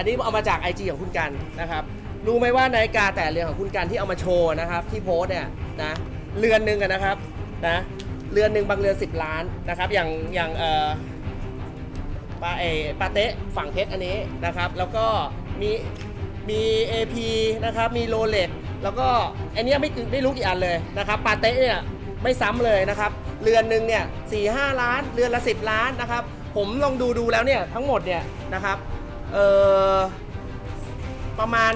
อันนี้เอามาจาก IG ของคุณกันนะครับ รู้ไหมว่านาฬิกาแต่เรือนของคุณกันที่เอามาโชว์นะครับที่โพสต์เนี่ยนะเรือนหนึ่งอะนะครับนะเรือนหนึ่งบางเรือน 10 ล้านนะครับ อย่างอย่างเอ่อปาเอปาเตะฝั่งเพชรอันนี้นะครับ แล้วก็มีมี AP นะครับมีโรเล็กแล้วก็อันเนี้ยไม่ไม่รู้กี่อันเลยนะครับปาเตะเนี่ยไม่ซ้ำเลยนะครับเรือนหนึ่งเนี่ยสี่ห้าล้านเรือนละ 10 ล้านนะครับ ผมลองดูดูแล้วเนี่ยทั้งหมดเนี่ยนะครับ เออประมาณ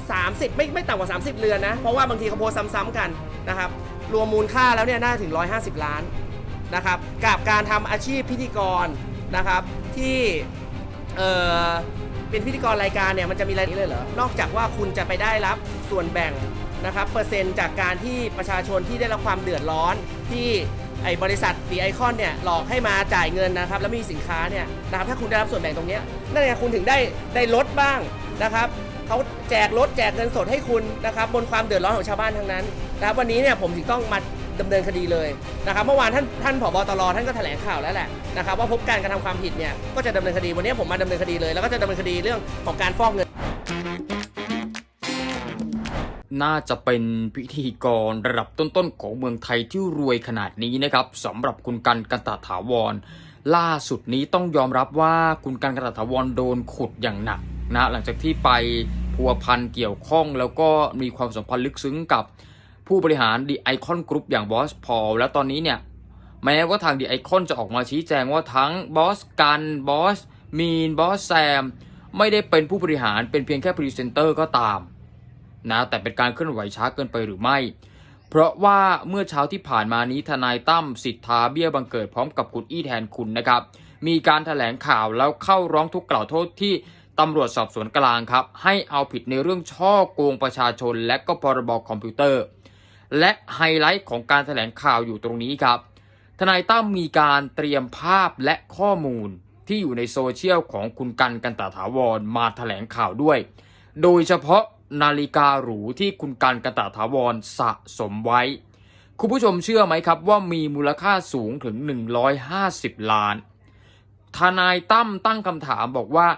30 ไม่ไม่ต่ำกว่า 30 เรือนนะ เพราะว่าบางทีเขาโพสซ้ำๆกันนะครับ รวมมูลค่าแล้วเนี่ยน่าถึง 150 ล้านนะครับ กับการทำอาชีพพิธีกรนะครับที่เออเป็นพิธีกรรายการเนี่ยมันจะมีอะไรนี้เลยเหรอ นอกจากว่าคุณจะไปได้รับส่วนแบ่งนะครับเปอร์เซ็นต์จากการที่ประชาชนที่ได้รับความเดือดร้อนที่ ไอ้บริษัทดีไอคอนเนี่ยหลอกให้มาจ่ายเงินนะครับแล้วมีสินค้าเนี่ยนะครับถ้าคุณได้รับส่วนแบ่งตรงนี้นั่นไงคุณถึงได้ได้ลดบ้างนะครับเขาแจกรถแจกเงินสดให้คุณนะครับบนความเดือดร้อนของชาวบ้านทั้งนั้นนะครับวันนี้เนี่ยผมถึงต้องมาดำเนินคดีเลยนะครับเมื่อวานท่านท่านผบตรท่านก็แถลงข่าวแล้วแหละนะครับว่าพบการกระทำความผิดเนี่ยก็จะดำเนินคดีวันนี้ผมมาดำเนินคดีเลย แล้วก็จะดำเนินคดีเรื่องของการฟอกเงิน น่าจะเป็นพิธีกรระดับต้นๆของเมืองไทยที่รวยขนาดนี้นะครับสำหรับคุณกันกันตาถาวร ล่าสุดนี้ต้องยอมรับว่าคุณกันกันตาถาวรโดนขุดอย่างหนักนะหลังจากที่ไปพัวพันเกี่ยวข้องแล้วก็มีความสัมพันธ์ลึกซึ้งกับผู้บริหารดีไอคอนกรุ๊ปอย่างบอสพอลแล้วตอนนี้เนี่ยแม้ว่าทางดีไอคอนจะออกมาชี้แจงว่าทั้งบอสกันบอสมีนบอสแซมไม่ได้เป็นผู้บริหารเป็นเพียงแค่พรีเซนเตอร์ก็ตาม นะแต่เป็นการเคลื่อนไหวช้าเกินไปหรือไม่ เพราะว่าเมื่อเช้าที่ผ่านมานี้ทนายตั้มสิทธาเบี้ยบังเกิดพร้อมกับคุณอี้แทนคุณนะครับ มีการถแถลงข่าวแล้วเข้าร้องทุกข์กล่าวโทษที่ตำรวจสอบสวนกลางครับ ให้เอาผิดในเรื่องช่อโกงประชาชน และก็พรบคอมพิวเตอร์ และไฮไลท์ของการถแถลงข่าวอยู่ตรงนี้ครับ ทนายตั้มมีการเตรียมภาพและข้อมูลที่อยู่ในโซเชียลของคุณกันกันตาถาวรมาถแถลงข่าวด้วย โดยเฉพาะ นาฬิกาหรูที่คุณกันกันตาถาวรสะสมไว้ คุณผู้ชมเชื่อไหมครับว่ามีมูลค่าสูงถึง 150 ล้าน ทนายตั้มตั้งคำถามบอกว่า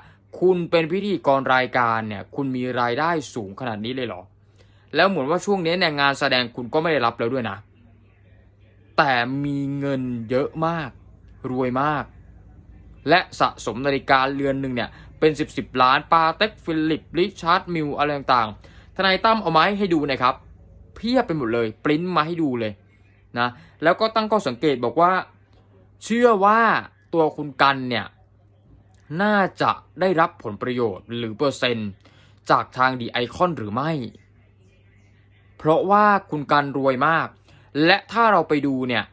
คุณเป็นพิธีกรรายการเนี่ยคุณมีรายได้สูงขนาดนี้เลยเหรอ แล้วเหมือนว่าช่วงนี้เนี่ยงานแสดงคุณก็ไม่ได้รับแล้วด้วยนะ แต่มีเงินเยอะมาก รวยมาก และสะสมนาฬิกาเรือนหนึ่งเนี่ย เป็น 10บสล้านปาเต็กฟิลิปริชาร์ดมิลอะไรต่างๆทนายตั้มเอาไมาให้ดูนะครับเพียบไปหมดเลยปริ้นมาให้ดูเลยนะแล้วก็ตั้งข้อสังเกตบอกว่า เชื่อว่าตัวคุณกันเนี่ยน่าจะได้รับผลประโยชน์หรือเปอร์เซ็นต์ จากทางดีไอคอนหรือไม่ เพราะว่าคุณกันรวยมาก และถ้าเราไปดูเนี่ย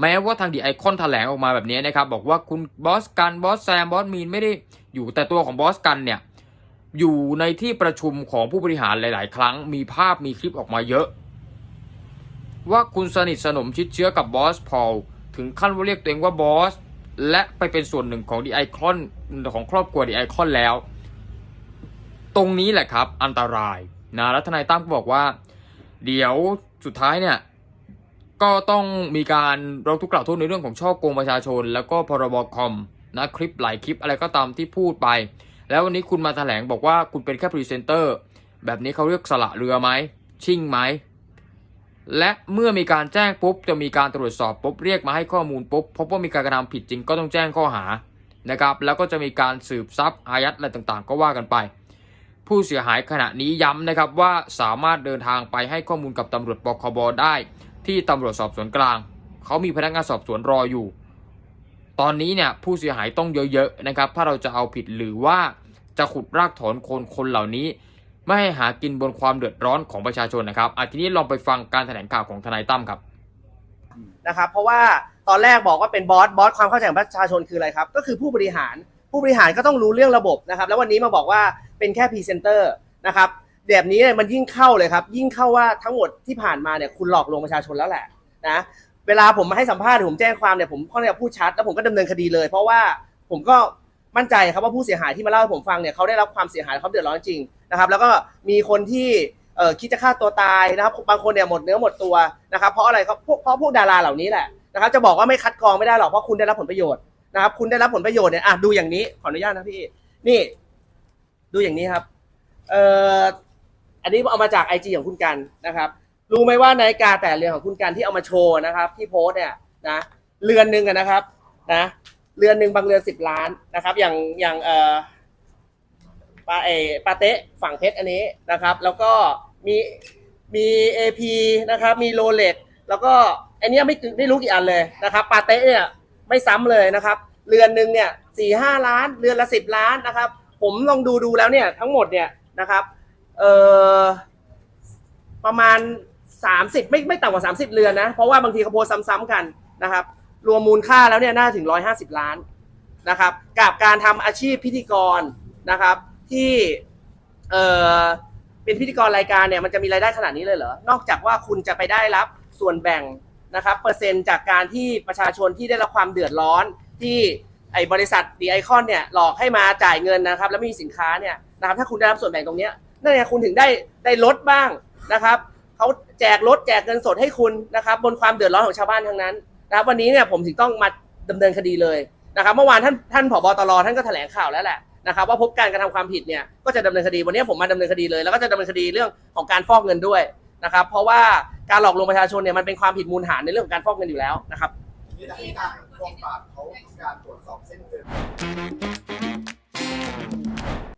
แม้ว่าทางดีไอคอนแถลงออกมาแบบนี้นะครับ บอกว่าคุณบอสกันบอสแซมบอสมีนไม่ได้อยู่แต่ตัวของบอสกันเนี่ย อยู่ในที่ประชุมของผู้บริหารหลาย ๆ ครั้งมีภาพมีคลิปออกมาเยอะ ว่าคุณสนิทสนมชิดเชื้อกับบอสพอลถึงขั้นว่าเรียกตัวเองว่าบอสและไปเป็นส่วนหนึ่งของดีไอคอนของครอบครัวดีไอคอนแล้ว ตรงนี้แหละครับอันตรายนะแล้วทนายตั้มก็บอกว่า เดี๋ยวสุดท้ายเนี่ย ก็ต้องมีการร้องทุกข์กล่าวโทษในเรื่องของช่อโกงประชาชน แล้วก็พรบคอมนะคลิปหลายคลิปอะไรก็ตามที่พูดไป แล้ววันนี้คุณมาแถลงบอกว่าคุณเป็นแค่พรีเซนเตอร์แบบนี้เขาเรียกสละเรือไหมชิ่งไหมและเมื่อมีการแจ้งปุ๊บจะมีการตรวจสอบปุ๊บเรียกมาให้ข้อมูลปุ๊บพบว่ามีการกระทำผิดจริงก็ต้องแจ้งข้อหานะครับ แล้วก็จะมีการสืบทรัพย์อายัดอะไรต่างๆ ก็ว่ากันไป ผู้เสียหายขณะนี้ย้ำนะครับว่าสามารถเดินทางไปให้ข้อมูลกับตำรวจปคบได้ ที่ตำรวจสอบสวนกลาง เขามีพนักงานสอบสวนรออยู่ ตอนนี้เนี่ยผู้เสียหายต้องเยอะๆนะครับถ้าเราจะเอาผิดหรือว่าจะขุดรากถอนคนคนเหล่านี้ ไม่ให้หากินบนความเดือดร้อนของประชาชนนะครับอาทีนี้ลองไปฟังการแถลงข่าวของทนายตั้มครับนะครับเพราะว่าตอนแรกบอกว่าเป็นบอสบอสความเข้าใจของประชาชนคืออะไรครับ ก็คือผู้บริหารผู้บริหารก็ต้องรู้เรื่องระบบนะครับ แล้ววันนี้มาบอกว่าเป็นแค่พรีเซนเตอร์นะครับ แบบนี้เนี่ยมันยิ่งเข้าเลยครับ ยิ่งเข้าว่าทั้งหมดที่ผ่านมาเนี่ยคุณหลอกลวงประชาชนแล้วแหละนะเวลาผมมาให้สัมภาษณ์หรือผมแจ้งความเนี่ยผมค่อนข้างจะพูดชัดแล้วผมก็ดำเนินคดีเลย เพราะว่าผมก็มั่นใจครับว่าผู้เสียหายที่มาเล่าให้ผมฟังเนี่ยเขาได้รับความเสียหายเขาเดือดร้อนจริงนะครับแล้วก็มีคนที่เอ่อคิดจะฆ่าตัวตายนะครับบางคนเนี่ยหมดเนื้อหมดตัวนะครับเพราะอะไรครับพวกเพราะพวกดาราเหล่านี้แหละนะครับจะบอกว่าไม่คัดกรองไม่ได้หรอกเพราะคุณได้รับผลประโยชน์นะครับคุณได้รับผลประโยชน์เนี่ยอะดูอย่างนี้ขออนุญาตนะพี่นี่ ดูอย่างนี้ครับ เอ่อ อันนี้เอามาจากไอจของคุณกันนะครับรู้ไหมว่านาฬิกาแต่เรือนของคุณกันที่เอามาโชว์นะครับที่โพสเนี่ยนะเรือนหนึ่งนะครับนะเรือนหนึ่งบางเรือนสิบล้านนะครับ อย่างอย่างเอ่อปาเอปาเตะฝั่งเพชรอันนี้นะครับ แล้วก็มีมีเอพีนะครับ มีโรเล็กแล้วก็อันเนี้ยไม่ไม่รู้กี่อันเลยนะครับปาเตะเนี่ยไม่ซ้ำเลยนะครับ เรือนหนึ่งเนี่ยสี่ห้าล้าน เรือนละสิบล้านนะครับ ผมลองดูดูแล้วเนี่ยทั้งหมดเนี่ยนะครับ เออประมาณ 30 ไม่ไม่ต่ำกว่า 30 เรือนนะ เพราะว่าบางทีเขาโพสซ้ำๆกันนะครับ รวมมูลค่าแล้วเนี่ยน่าถึง 150 ล้านนะครับ กับการทำอาชีพพิธีกรนะครับ ที่เออเป็นพิธีกรรายการเนี่ยมันจะมีรายได้ขนาดนี้เลยเหรอ นอกจากว่าคุณจะไปได้รับส่วนแบ่งนะครับเปอร์เซ็นต์จากการที่ประชาชนที่ได้รับความเดือดร้อนที่ไอ้บริษัทดีไอคอนเนี่ยหลอกให้มาจ่ายเงินนะครับ แล้วไม่มีสินค้าเนี่ยนะครับถ้าคุณได้รับส่วนแบ่งตรงเนี้ย นั่นไงคุณถึงได้ได้ลดบ้างนะครับเขาแจกลดแจกเงินสดให้คุณนะครับ บนความเดือดร้อนของชาวบ้านทั้งนั้นนะครับ วันนี้เนี่ยผมถึงต้องมาดำเนินคดีเลยนะครับ เมื่อวานท่านท่านผบตรท่านก็แถลงข่าวแล้วแหละนะครับ ว่าพบการกระทำความผิดเนี่ยก็จะดำเนินคดีวันนี้ผมมาดำเนินคดีเลยแล้วก็จะดำเนินคดีเรื่องของการฟอกเงินด้วยนะครับ เพราะว่าการหลอกลวงประชาชนเนี่ยมันเป็นความผิดมูลฐานในเรื่องของการฟอกเงินอยู่แล้วนะครับนี่ทางการกองปราบเขาการตรวจสอบเส้นเกิน